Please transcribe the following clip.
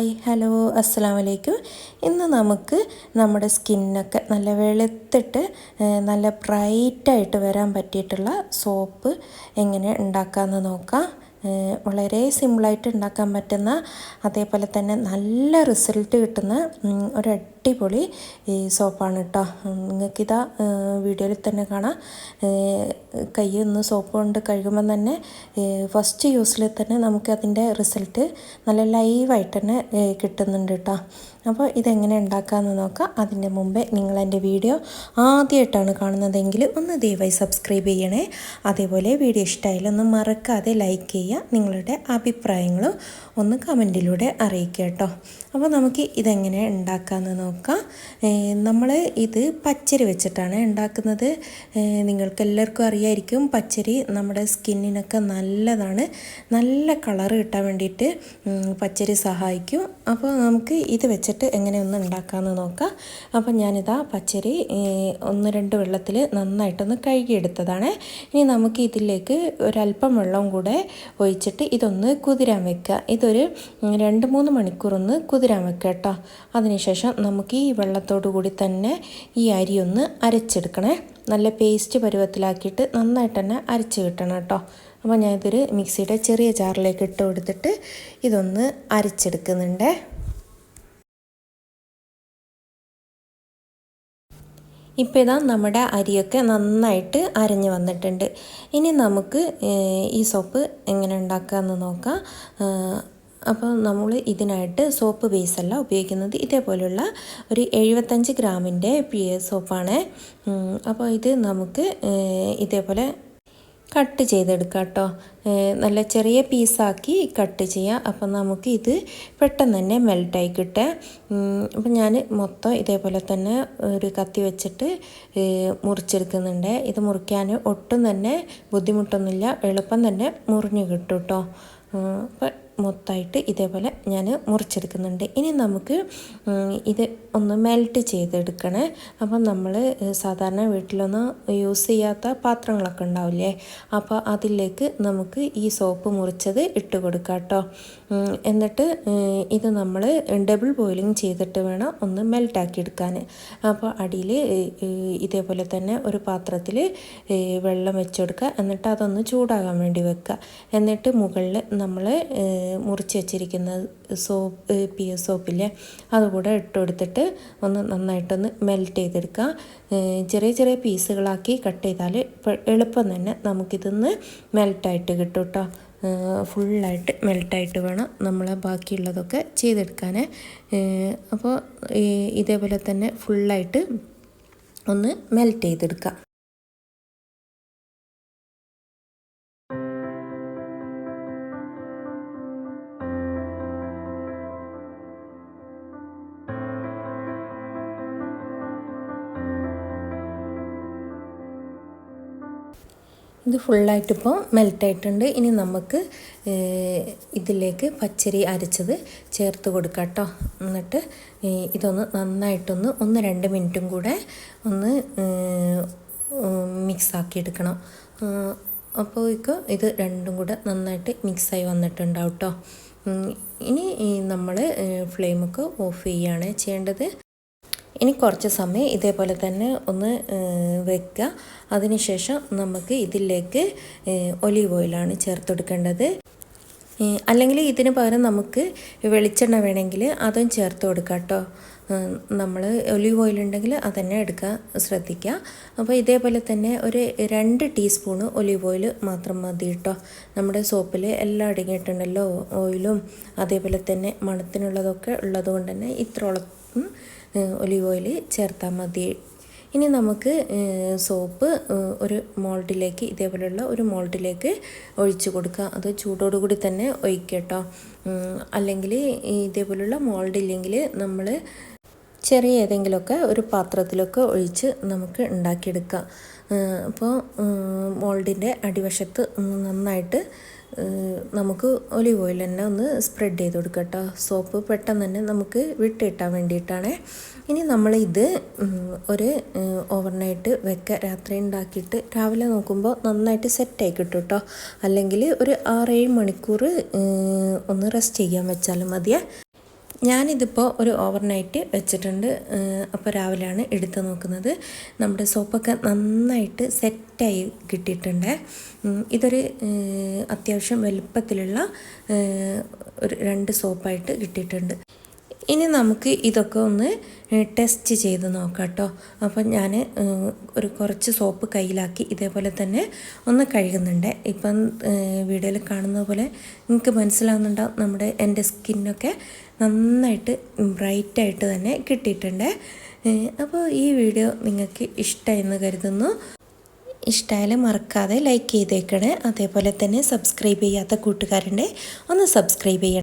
Hi hello അസ്സാം വലൈക്കും ഇന്ന് നമുക്ക് നമ്മുടെ സ്കിന്നൊക്കെ നല്ല വെളുത്തിട്ട് നല്ല ബ്രൈറ്റായിട്ട് വരാൻ പറ്റിയിട്ടുള്ള സോപ്പ് എങ്ങനെ ഉണ്ടാക്കാമെന്ന് നോക്കാം. വളരെ സിമ്പിളായിട്ട് ഉണ്ടാക്കാൻ പറ്റുന്ന അതേപോലെ തന്നെ നല്ല റിസൾട്ട് കിട്ടുന്ന ഒരു അടിപൊളി സോപ്പാണ് കേട്ടോ നിങ്ങൾക്കിതാ വീഡിയോയിൽ തന്നെ കാണാം. കൈ ഒന്ന് സോപ്പ് കൊണ്ട് കഴുകുമ്പോൾ തന്നെ ഫസ്റ്റ് യൂസിൽ തന്നെ നമുക്ക് അതിന്റെ റിസൾട്ട് നല്ല ലൈവായിട്ട് തന്നെ കിട്ടുന്നുണ്ട് കേട്ടോ അപ്പോൾ ഇതെങ്ങനെ ഉണ്ടാക്കാമെന്ന് നോക്കാം. അതിന്റെ മുമ്പേ നിങ്ങൾ എന്റെ വീഡിയോ ആദ്യമായിട്ടാണ് കാണുന്നതെങ്കിൽ ഒന്ന് ദയവായി സബ്സ്ക്രൈബ് ചെയ്യണേ. അതേപോലെ വീഡിയോ ഇഷ്ടമായാലും ഒന്ന് മറക്കാതെ ലൈക്ക് ചെയ്യുക നിങ്ങളുടെ അഭിപ്രായങ്ങളും ഒന്ന് കമന്റിലൂടെ അറിയിക്കുക കേട്ടോ. അപ്പോൾ നമുക്ക് ഇതെങ്ങനെ ഉണ്ടാക്കാമെന്ന് നോക്കാം. നമ്മൾ ഇത് പച്ചരി വെച്ചിട്ടാണ് ഉണ്ടാക്കുന്നത്. നിങ്ങൾക്ക് എല്ലാവർക്കും അറിയായിരിക്കും പച്ചരി നമ്മുടെ സ്കിന്നിനൊക്കെ നല്ലതാണ്. നല്ല കളർ കിട്ടാൻ വേണ്ടിയിട്ട് പച്ചരി സഹായിക്കും. അപ്പോൾ നമുക്ക് ഇത് വെച്ചിട്ട് എങ്ങനെ ഒന്ന് ഉണ്ടാക്കാമെന്ന് നോക്കാം. അപ്പോൾ ഞാനിതാ പച്ചരി ഒന്ന് രണ്ട് വെള്ളത്തിൽ നന്നായിട്ടൊന്ന് കഴുകിയെടുത്തതാണ്. ഇനി നമുക്ക് ഇതിലേക്ക് ഒരല്പം വെള്ളം കൂടെ ഒഴിച്ചിട്ട് ഇതൊന്ന് കുതിരാൻ വെക്കുക. ഇതൊരു രണ്ട് മൂന്ന് മണിക്കൂർ ഒന്ന് കുതിരാൻ വെക്കുക കേട്ടോ. അതിനുശേഷം നമുക്ക് ഈ വെള്ളത്തോടു കൂടി തന്നെ ഈ അരി ഒന്ന് അരച്ചെടുക്കണേ. നല്ല പേസ്റ്റ് പരുവത്തിലാക്കിയിട്ട് നന്നായിട്ട് തന്നെ അരച്ച് കിട്ടണം കേട്ടോ. അപ്പോൾ ഞാനിതൊരു മിക്സിയുടെ ചെറിയ ജാറിലേക്ക് ഇട്ട് കൊടുത്തിട്ട് ഇതൊന്ന് അരച്ചെടുക്കുന്നുണ്ട്. ഇപ്പോൾ ഇതാ നമ്മുടെ അരിയൊക്കെ നന്നായിട്ട് അരഞ്ഞ് വന്നിട്ടുണ്ട്. ഇനി നമുക്ക് ഈ സോപ്പ് എങ്ങനെ ഉണ്ടാക്കാമെന്ന് നോക്കാം. അപ്പോൾ നമ്മൾ ഇതിനായിട്ട് സോപ്പ് ബേസല്ല ഉപയോഗിക്കുന്നത്. ഇതേപോലെയുള്ള ഒരു എഴുപത്തഞ്ച് ഗ്രാമിന്റെ പി സോപ്പാണ്. അപ്പോൾ ഇത് നമുക്ക് ഇതേപോലെ കട്ട് ചെയ്തെടുക്കാം കേട്ടോ. നല്ല ചെറിയ പീസാക്കി കട്ട് ചെയ്യാം. അപ്പം നമുക്ക് ഇത് പെട്ടെന്ന് തന്നെ മെൽട്ടായി കിട്ടുക അപ്പം ഞാൻ മൊത്തം ഇതേപോലെ തന്നെ ഒരു കത്തി വെച്ചിട്ട് മുറിച്ചെടുക്കുന്നുണ്ട്. ഇത് മുറിക്കാൻ ഒട്ടും തന്നെ ബുദ്ധിമുട്ടൊന്നുമില്ല. എളുപ്പം തന്നെ മുറിഞ്ഞു കിട്ടും കേട്ടോ. അപ്പം മൊത്തമായിട്ട് ഇതേപോലെ ഞാൻ മുറിച്ചെടുക്കുന്നുണ്ട്. ഇനി നമുക്ക് ഇത് ഒന്ന് മെൽറ്റ് ചെയ്തെടുക്കണേ. അപ്പം നമ്മൾ സാധാരണ വീട്ടിലൊന്നും യൂസ് ചെയ്യാത്ത പാത്രങ്ങളൊക്കെ ഉണ്ടാവില്ലേ? അപ്പോൾ അതിലേക്ക് നമുക്ക് ഈ സോപ്പ് മുറിച്ചത് ഇട്ട് കൊടുക്കാം കേട്ടോ. എന്നിട്ട് ഇത് നമ്മൾ ഡബിൾ ബോയിലിംഗ് ചെയ്തിട്ട് വേണം ഒന്ന് മെൽറ്റാക്കി എടുക്കാൻ അപ്പോൾ അടിയിൽ ഇതേപോലെ തന്നെ ഒരു പാത്രത്തിൽ വെള്ളം വെച്ചെടുക്കുക എന്നിട്ട് അതൊന്ന് ചൂടാകാൻ വേണ്ടി വെക്കുക. എന്നിട്ട് മുകളിൽ നമ്മൾ മുറിച്ച് വെച്ചിരിക്കുന്ന സോപ്പ് പി എസ് സോപ്പില്ലേ? അതുകൂടെ ഇട്ട് കൊടുത്തിട്ട് ഒന്ന് നന്നായിട്ടൊന്ന് മെൽറ്റ് ചെയ്തെടുക്കുക. ചെറിയ ചെറിയ പീസുകളാക്കി കട്ട് ചെയ്താൽ എളുപ്പം തന്നെ നമുക്കിതൊന്ന് മെൽറ്റായിട്ട് കിട്ടും കേട്ടോ ഫുള്ളായിട്ട് മെൽട്ടായിട്ട് വേണം നമ്മൾ ബാക്കിയുള്ളതൊക്കെ ചെയ്തെടുക്കാൻ. അപ്പോൾ ഇതേപോലെ തന്നെ ഫുള്ളായിട്ട് ഒന്ന് മെൽറ്റ് ചെയ്തെടുക്കുക. ഇത് ഫുള്ളായിട്ടിപ്പോൾ മെൽറ്റായിട്ടുണ്ട് ഇനി നമുക്ക് ഇതിലേക്ക് പച്ചരി അരച്ചത് ചേർത്ത് കൊടുക്കാം കേട്ടോ എന്നിട്ട് ഇതൊന്ന് നന്നായിട്ടൊന്ന് ഒന്ന് രണ്ട് മിനിറ്റും കൂടെ ഒന്ന് മിക്സ് ആക്കി എടുക്കണം. അപ്പോഴേക്കും ഇത് രണ്ടും കൂടെ നന്നായിട്ട് മിക്സായി വന്നിട്ടുണ്ടാവും കേട്ടോ ഇനി നമ്മൾ ഫ്ലെയിമൊക്കെ ഓഫ് ചെയ്യുകയാണ് ചെയ്യേണ്ടത്. ഇനി കുറച്ച് സമയം ഇതേപോലെ തന്നെ ഒന്ന് വെക്കുക. അതിനുശേഷം നമുക്ക് ഇതിലേക്ക് ഒലീവ് ഓയിലാണ് ചേർത്ത് കൊടുക്കേണ്ടത് അല്ലെങ്കിൽ ഇതിന് പകരം നമുക്ക് വെളിച്ചെണ്ണ വേണമെങ്കിൽ അതും ചേർത്ത് കൊടുക്കാം കേട്ടോ. നമ്മൾ ഒലീവ് ഓയിൽ ഉണ്ടെങ്കിൽ അതന്നെ എടുക്കാൻ ശ്രദ്ധിക്കുക. അപ്പോൾ ഇതേപോലെ തന്നെ ഒരു രണ്ട് ടീസ്പൂണ് ഒലീവ് ഓയിൽ മാത്രം മതി കേട്ടോ. നമ്മുടെ സോപ്പിൽ എല്ലാം അടങ്ങിയിട്ടുണ്ടല്ലോ ഓയിലും അതേപോലെ തന്നെ മണത്തിനുള്ളതൊക്കെ ഉള്ളതുകൊണ്ട് തന്നെ ഇത്രോളം ഒലീവ് ഓയിൽ ചേർത്താൽ മതി. ഇനി നമുക്ക് സോപ്പ് ഒരു മോൾഡിലേക്ക് ഇതേപോലെയുള്ള ഒരു മോൾഡിലേക്ക് ഒഴിച്ചു കൊടുക്കുക. അത് ചൂടോടുകൂടി തന്നെ ഒഴിക്കട്ടോ അല്ലെങ്കിൽ ഇതേപോലെയുള്ള മോൾഡ് ഇല്ലെങ്കിൽ നമ്മൾ ചെറിയ ഏതെങ്കിലുമൊക്കെ ഒരു പാത്രത്തിലൊക്കെ ഒഴിച്ച് നമുക്ക് ഉണ്ടാക്കിയെടുക്കാം. അപ്പോൾ മോൾഡിന്റെ അടിവശത്ത് നന്നായിട്ട് നമുക്ക് ഒലിവ് ഓയിൽ തന്നെ ഒന്ന് സ്പ്രെഡ് ചെയ്ത് കൊടുക്കുക കേട്ടോ. സോപ്പ് പെട്ടെന്ന് തന്നെ നമുക്ക് വിട്ടിട്ടാൻ വേണ്ടിയിട്ടാണ്. ഇനി നമ്മൾ ഇത് ഒരു ഓവർനൈറ്റ് വെക്കുക രാത്രി ഉണ്ടാക്കിയിട്ട് രാവിലെ നോക്കുമ്പോൾ നന്നായിട്ട് സെറ്റായി കിട്ടും കേട്ടോ. അല്ലെങ്കിൽ ഒരു ആറേഴ് മണിക്കൂർ ഒന്ന് റെസ്റ്റ് ചെയ്യാൻ വെച്ചാലും മതിയേ. ഞാനിതിപ്പോൾ ഒരു ഓവർനൈറ്റ് വെച്ചിട്ടുണ്ട്. അപ്പോൾ രാവിലെയാണ് എടുത്ത് നോക്കുന്നത്. നമ്മുടെ സോപ്പൊക്കെ നന്നായിട്ട് സെറ്റായി കിട്ടിയിട്ടുണ്ട്. ഇതൊരു അത്യാവശ്യം വലുപ്പത്തിലുള്ള ഒരു രണ്ട് സോപ്പായിട്ട് കിട്ടിയിട്ടുണ്ട്. ഇനി നമുക്ക് ഇതൊക്കെ ഒന്ന് ടെസ്റ്റ് ചെയ്ത് നോക്കാം കേട്ടോ അപ്പം ഞാൻ ഒരു കുറച്ച് സോപ്പ് കയ്യിലാക്കി ഇതേപോലെ തന്നെ ഒന്ന് കഴുകുന്നുണ്ട്. ഇപ്പം വീഡിയോയിൽ കാണുന്ന പോലെ നിങ്ങൾക്ക് മനസ്സിലാവുന്നുണ്ടാവും നമ്മുടെ എന്റെ സ്കിന്നൊക്കെ നന്നായിട്ട് ബ്രൈറ്റായിട്ട് തന്നെ കിട്ടിയിട്ടുണ്ട്. അപ്പോൾ ഈ വീഡിയോ നിങ്ങൾക്ക് ഇഷ്ടമെന്ന് കരുതുന്നു. ഇഷ്ടമായാൽ മറക്കാതെ ലൈക്ക് ചെയ്തേക്കണേ. അതേപോലെ തന്നെ സബ്സ്ക്രൈബ് ചെയ്യാത്ത കൂട്ടുകാരുണ്ടെങ്കിൽ ഒന്ന് സബ്സ്ക്രൈബ് ചെയ്യണം.